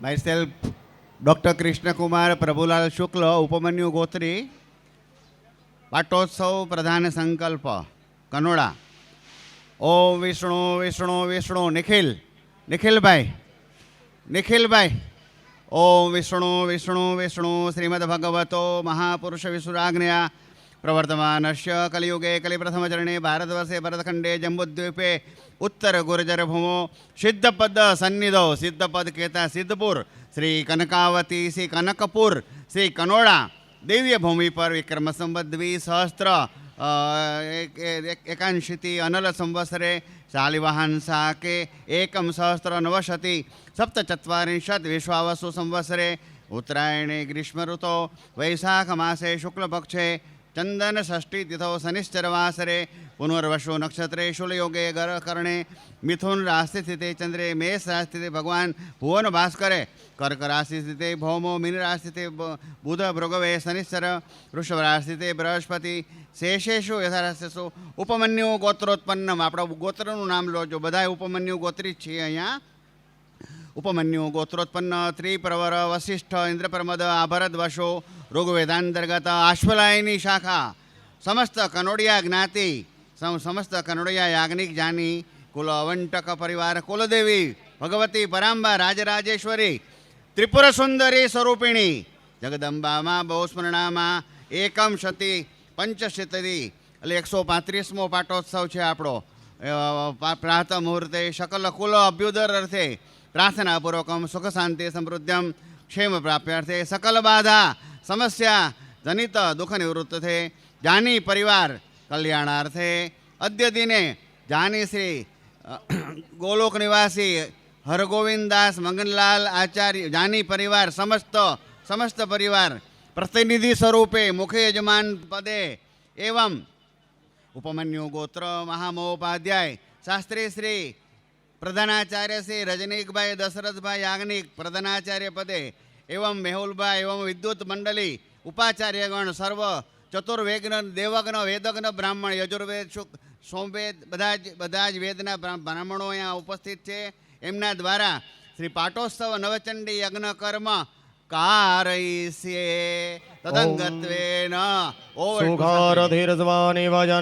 myself, Dr. Krishna Kumar Prabhulal Shukla, Upamanyu Gotri પાટોત્સવ પ્રધાન સંકલ્પ કનોડા ઓમ વિષ્ણુ વિષ્ણુ વિષ્ણુ નિખિલ નિખિલભાઈ નિખિલભાઈ ઓમ વિષ્ણુ વિષ્ણુ વિષ્ણુ શ્રીમદ ભગવતો મહાપુરુષ વિસુરાગ્નયા પ્રવર્તમાનસ્ય कलियुगे कलिप्रथमचरणे भारतवर्षे भरतखण्डे जम्बुद्वीपे उत्तरगुर्जरभूमौ सिद्धपदसन्निधौ ભૂમો सिद्धपुर श्रीकनकावती श्रीकनकपुर श्रीकनोडा સિદ્ધપુર શ્રી કનકાવતી શ્રી કનકપુર શ્રી કનોડા દિવ્ય ભૂમિ પર વિક્રમ સંવત દ્વિસહસ્ત્ર અ, એક- એક- અનલ સંવત્સરે શાલિવાહન સાકે એકમ સહસ્ત્ર નવશતિ સપ્તચત્વારિંશત વિશ્વાવસુ સંવત્સરે ઉત્તરાયણે ગ્રીષ્મ ઋતો વૈશાખ માસે શુક્લ પક્ષે ચંદન ષષ્ઠી તિથો શનિશ્ચરવાસરે પુનર્વશો નક્ષત્રે શુલયોગે કરણે મિથુન રાશિ સ્થિતે ચંદ્રે મેષ રાશિ ભગવાન ભુવન ભાસ્કરે કર્ક રાશિ સ્થિતે ભૌમો મીન રાશિ બુધ ભૃગવે શનિશ્ચર વૃષભ રાશિ બૃહસ્પતિ શેષેશુ યથારાશિષુ ઉપમન્યુ ગોત્રોત્પન્નમ આપણા ગોત્રનું નામ લો જો બધા ઉપમન્યુ ગોત્રી જ છીએ અહીંયા। ઉપમન્યુ ગોત્રોત્પન્ન, ત્રિપ્રવર, વસિષ્ઠ, ઇન્દ્રપ્રમદ આભરદ વશો ઋગ્વેદાંતર્ગત આશ્વલાયની શાખા સમસ્ત કનોડિયા જ્ઞાતિ સમ- સમસ્ત કનોડિયા યાજ્ઞિક જાની કુલ અવંટક પરિવાર કુલદેવી ભગવતી પરાંબા રાજરાજેશ્વરી ત્રિપુર સુંદરી સ્વરૂપિણી જગદંબામાં બહુસ્મરણામાં એકમ શતી પંચશતી એટલે એકસો પાંત્રીસમો પાટોત્સવ છે આપણો. પ્રાતઃ મુહૂર્તે શકલ કુલ અભ્યુદર અર્થે પ્રાર્થનાપૂર્વકમ સુખ શાંતિ સમૃદ્ધમ ક્ષેમ પ્રાપ્યર્થે સકલ બાધા સમસ્યા જનિત દુઃખ નિવૃત્ત થે જાની પરિવાર કલ્યાણાર્થે અદ્ય દિને જાની શ્રી ગોલોક નિવાસી હરગોવિંદાસ મંગનલાલ આચાર્ય, જાની પરિવાર સમસ્ત સમસ્ત પરિવાર પ્રતિનિધિ સ્વરૂપે મુખ્ય યજમાન પદે એવમ ઉપમન્યુ ગોત્ર મહામહોપાધ્યાય શાસ્ત્રી શ્રી પ્રધાનાચાર્ય શ્રી રજનીકભાઈ દશરથભાઈ યાજ્ઞિક પ્રધાનાચાર્ય પદે એવં મેહુલભાઈ એવમ વિદ્યુત મંડળી ઉપાચાર્યગણ સર્વ ચતુર્વેગ્ન દેવગ્ન વેદગ્ન બ્રાહ્મણ યજુર્વેદ શુક સોમવેદ બધા જ બધા જ વેદના બ્રાહ્મણો અહીંયા ઉપસ્થિત છે એમના દ્વારા શ્રી પાટોત્સવ નવચંડી યજ્ઞ કર્મ કારયિષ્યે તદંગત્વેન ઓવર સુખારધીરજવાની વજન